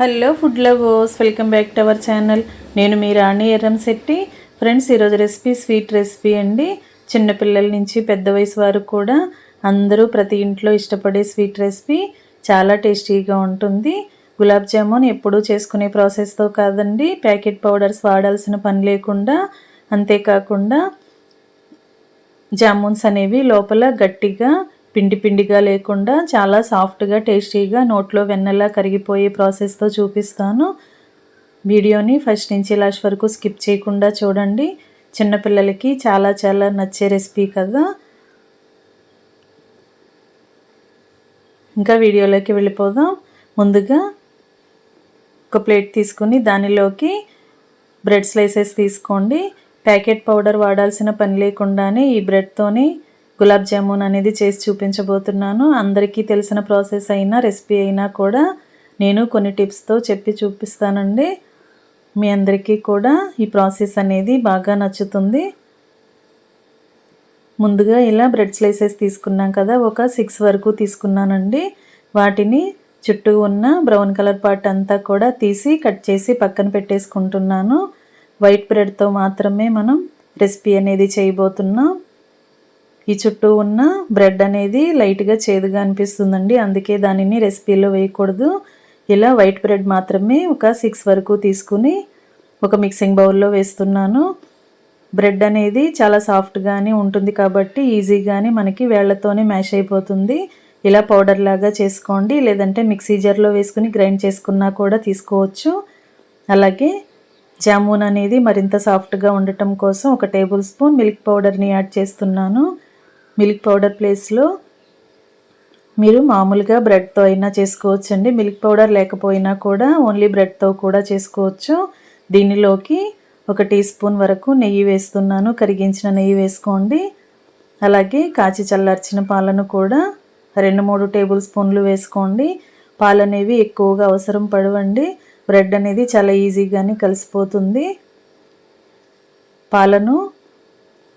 Hello food lovers welcome back to our channel. నేను మీ Rani Erramshetty. Friends ఈరోజు recipe sweet recipe అండి. చిన్నపిల్లల నుంచి పెద్ద వయసు వారు కూడా అందరూ ప్రతి ఇంట్లో ఇష్టపడే స్వీట్ రెసిపీ. చాలా టేస్టీగా ఉంటుంది. గులాబ్ జామున్ ఎప్పుడూ చేసుకునే ప్రాసెస్తో కాదండి. ప్యాకెట్ పౌడర్స్ వాడాల్సిన పని లేకుండా అంతేకాకుండా జామున్స్ అనేవి లోపల గట్టిగా పిండి పిండిగా లేకుండా చాలా సాఫ్ట్గా టేస్టీగా నోట్లో వెన్నెలా కరిగిపోయే ప్రాసెస్తో చూపిస్తాను. వీడియోని ఫస్ట్ నుంచి లాస్ట్ వరకు స్కిప్ చేయకుండా చూడండి. చిన్నపిల్లలకి చాలా చాలా నచ్చే రెసిపీ కదా. ఇంకా వీడియోలోకి వెళ్ళిపోదాం. ముందుగా ఒక ప్లేట్ తీసుకుని దానిలోకి బ్రెడ్ స్లైసెస్ తీసుకోండి. ప్యాకెట్ పౌడర్ వాడాల్సిన పని లేకుండానే ఈ బ్రెడ్తోనే గులాబ్ జామున్ అనేది చేసి చూపించబోతున్నాను. అందరికీ తెలిసిన ప్రాసెస్ అయినా రెసిపీ అయినా కూడా నేను కొన్ని టిప్స్తో చెప్పి చూపిస్తానండి. మీ అందరికీ కూడా ఈ ప్రాసెస్ అనేది బాగా నచ్చుతుంది. ముందుగా ఇలా బ్రెడ్ స్లైసెస్ తీసుకున్నాం కదా ఒక సిక్స్ వరకు తీసుకున్నానండి. వాటిని చుట్టూ ఉన్న బ్రౌన్ కలర్ పార్ట్ అంతా కూడా తీసి కట్ చేసి పక్కన పెట్టేసుకుంటున్నాను. వైట్ బ్రెడ్తో మాత్రమే మనం రెసిపీ అనేది చేయబోతున్నాం. ఈ చుట్టూ ఉన్న బ్రెడ్ అనేది లైట్గా చేదుగా అనిపిస్తుందండి. అందుకే దానిని రెసిపీలో వేయకూడదు. ఇలా వైట్ బ్రెడ్ మాత్రమే ఒక సిక్స్ వరకు తీసుకుని ఒక మిక్సింగ్ బౌల్లో వేస్తున్నాను. బ్రెడ్ అనేది చాలా సాఫ్ట్గానే ఉంటుంది కాబట్టి ఈజీగానే మనకి వేళ్ళతోనే మ్యాష్ అయిపోతుంది. ఇలా పౌడర్ లాగా చేసుకోండి. లేదంటే మిక్సీ జార్లో వేసుకుని గ్రైండ్ చేసుకున్నా కూడా తీసుకోవచ్చు. అలాగే జామూన్ అనేది మరింత సాఫ్ట్గా ఉండటం కోసం ఒక టేబుల్ స్పూన్ మిల్క్ పౌడర్ని యాడ్ చేస్తున్నాను. మిల్క్ పౌడర్ ప్లేస్లో మీరు మామూలుగా బ్రెడ్తో అయినా చేసుకోవచ్చు అండి మిల్క్ పౌడర్ లేకపోయినా కూడా ఓన్లీ బ్రెడ్తో కూడా చేసుకోవచ్చు. దీనిలోకి ఒక టీ స్పూన్ వరకు నెయ్యి వేస్తున్నాను. కరిగించిన నెయ్యి వేసుకోండి. అలాగే కాచి చల్లార్చిన పాలను కూడా రెండు మూడు టేబుల్ స్పూన్లు వేసుకోండి. పాలు అనేవి ఎక్కువగా అవసరం పడవండి. బ్రెడ్ అనేది చాలా ఈజీగానే కలిసిపోతుంది. పాలను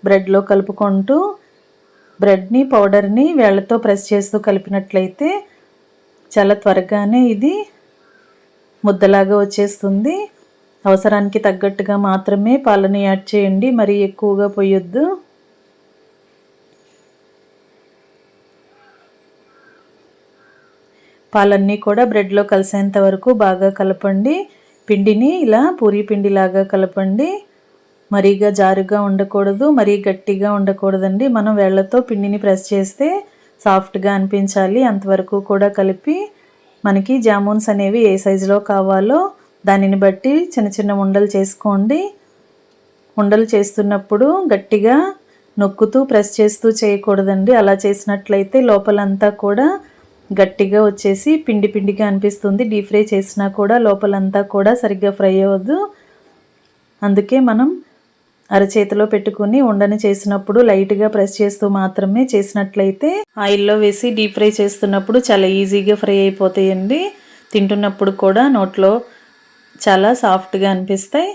బ్రెడ్లో కలుపుకుంటూ బ్రెడ్ని పౌడర్ని వేళ్ళతో ప్రెస్ చేస్తూ కలిపినట్లయితే చాలా త్వరగానే ఇది ముద్దలాగా వచ్చేస్తుంది. అవసరానికి తగ్గట్టుగా మాత్రమే పాలని యాడ్ చేయండి. మరీ ఎక్కువగా పోయొద్దు. పాలన్నీ కూడా బ్రెడ్లో కలిసేంత వరకు బాగా కలపండి. పిండిని ఇలా పూరి పిండిలాగా కలపండి. మరీగా జారుగా ఉండకూడదు మరీ గట్టిగా ఉండకూడదండి. మనం వేళ్ళతో పిండిని ప్రెస్ చేస్తే సాఫ్ట్గా అనిపించాలి. అంతవరకు కూడా కలిపి మనకి జామున్స్ అనేవి ఏ సైజులో కావాలో దానిని బట్టి చిన్న చిన్న ఉండలు చేసుకోండి. ఉండలు చేస్తున్నప్పుడు గట్టిగా నొక్కుతూ ప్రెస్ చేస్తూ చేయకూడదండి. అలా చేసినట్లయితే లోపలంతా కూడా గట్టిగా వచ్చేసి పిండి పిండిగా అనిపిస్తుంది. డీప్ ఫ్రై చేసినా కూడా లోపలంతా కూడా సరిగ్గా ఫ్రై అవ్వదు. అందుకే మనం అరచేతిలో పెట్టుకుని ఉండని చేసినప్పుడు లైట్గా ప్రెస్ చేస్తూ మాత్రమే చేసినట్లయితే ఆయిల్లో వేసి డీప్ ఫ్రై చేస్తున్నప్పుడు చాలా ఈజీగా ఫ్రై అయిపోతాయండి. తింటున్నప్పుడు కూడా నోట్లో చాలా సాఫ్ట్గా అనిపిస్తాయి.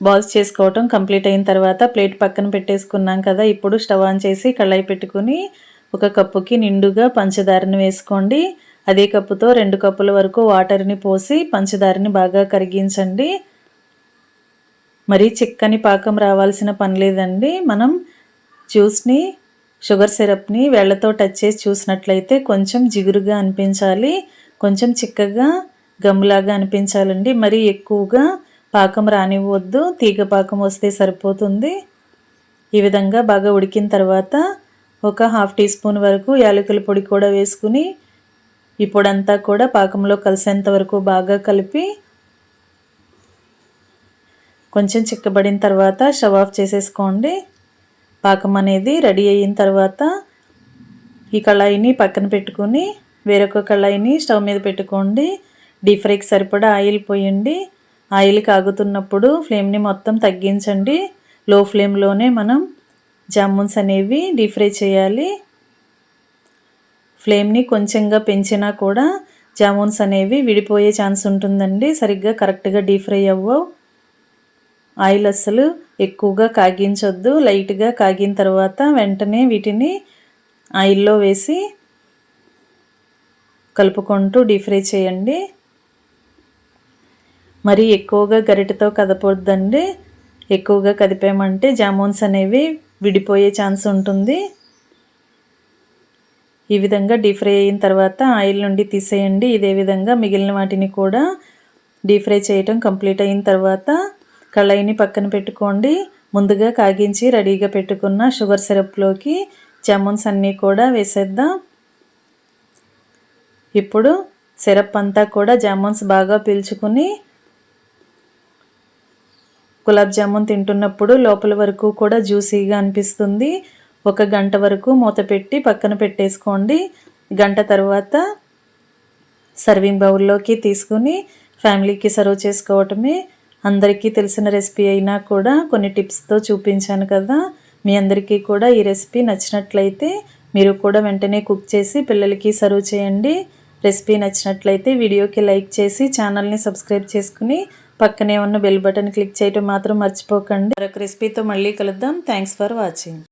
బాల్స్ చేసుకోవటం కంప్లీట్ అయిన తర్వాత ప్లేట్ పక్కన పెట్టేసుకున్నాం కదా ఇప్పుడు స్టవ్ ఆన్ చేసి కళాయి పెట్టుకుని ఒక కప్పుకి నిండుగా పంచదారని వేసుకోండి. అదే కప్పుతో రెండు కప్పుల వరకు వాటర్ని పోసి పంచదారని బాగా కరిగించండి. మరీ చిక్కని పాకం రావాల్సిన పని లేదండి. మనం జ్యూస్ని షుగర్ సిరప్ని వేళ్ళతో టచ్ చేసి చూసినట్లయితే కొంచెం జిగురుగా అనిపించాలి. కొంచెం చిక్కగా గమ్లాగా అనిపించాలండి. మరి ఎక్కువగా పాకం రానివ్వద్దు. తీగ పాకం వస్తే సరిపోతుంది. ఈ విధంగా బాగా ఉడికిన తర్వాత ఒక హాఫ్ టీ స్పూన్ వరకు యాలకుల పొడి కూడా వేసుకుని ఈ పొడంతా కూడా పాకంలో కలిసేంత వరకు బాగా కలిపి కొంచెం చిక్కబడిన తర్వాత షవ్ ఆఫ్ చేసేసుకోండి. పాకం అనేది రెడీ అయిన తర్వాత ఈ కళాయిని పక్కన పెట్టుకొని వేరొక కళాయిని స్టవ్ మీద పెట్టుకోండి. డీప్ ఫ్రైకి సరిపడా ఆయిల్ పోయండి. ఆయిల్ కాగుతున్నప్పుడు ఫ్లేమ్ని మొత్తం తగ్గించండి. లో ఫ్లేమ్లోనే మనం జామున్స్ అనేవి డీప్ ఫ్రై చేయాలి. ఫ్లేమ్ని కొంచెంగా పెంచినా కూడా జామున్స్ అనేవి విడిపోయే ఛాన్స్ ఉంటుందండి. సరిగ్గా కరెక్ట్గా డీప్ ఫ్రై అవ్వవు. ఆయిల్ అస్సలు ఎక్కువగా కాగించొద్దు. లైట్గా కాగిన తర్వాత వెంటనే వీటిని ఆయిల్లో వేసి కలుపుకుంటూ డీప్ ఫ్రై చేయండి. మరి ఎక్కువగా గరిటెతో కదపొద్దండి. ఎక్కువగా కదిపామంటే జామూన్స్ అనేవి విడిపోయే ఛాన్స్ ఉంటుంది. ఈ విధంగా డీప్ ఫ్రై అయిన తర్వాత ఆయిల్ నుండి తీసేయండి. ఇదే విధంగా మిగిలిన వాటిని కూడా డీప్ ఫ్రై చేయటం కంప్లీట్ అయిన తర్వాత కళాయిని పక్కన పెట్టుకోండి. ముందుగా కాగించి రెడీగా పెట్టుకున్న షుగర్ సిరప్లోకి జామున్స్ అన్నీ కూడా వేసేద్దాం. ఇప్పుడు సిరప్ అంతా కూడా జామున్స్ బాగా పీల్చుకుని గులాబ్ జామున్ తింటున్నప్పుడు లోపల వరకు కూడా జ్యూసీగా అనిపిస్తుంది. ఒక గంట వరకు మూత పెట్టి పక్కన పెట్టేసుకోండి. గంట తర్వాత సర్వింగ్ బౌల్లోకి తీసుకుని ఫ్యామిలీకి సర్వ్ చేసుకోవటమే అందరికీ తెలిసిన రెసిపీ అయినా కూడా కొన్ని టిప్స్తో చూపించాను కదా. మీ అందరికీ కూడా ఈ రెసిపీ నచ్చినట్లయితే మీరు కూడా వెంటనే కుక్ చేసి పిల్లలకి సర్వ్ చేయండి. రెసిపీ నచ్చినట్లయితే వీడియోకి లైక్ చేసి ఛానల్ని సబ్స్క్రైబ్ చేసుకుని పక్కనే ఉన్న బెల్ బటన్ క్లిక్ చేయటం మాత్రం మర్చిపోకండి. మరొక రెసిపీతో మళ్ళీ కలుద్దాం. Thanks for watching.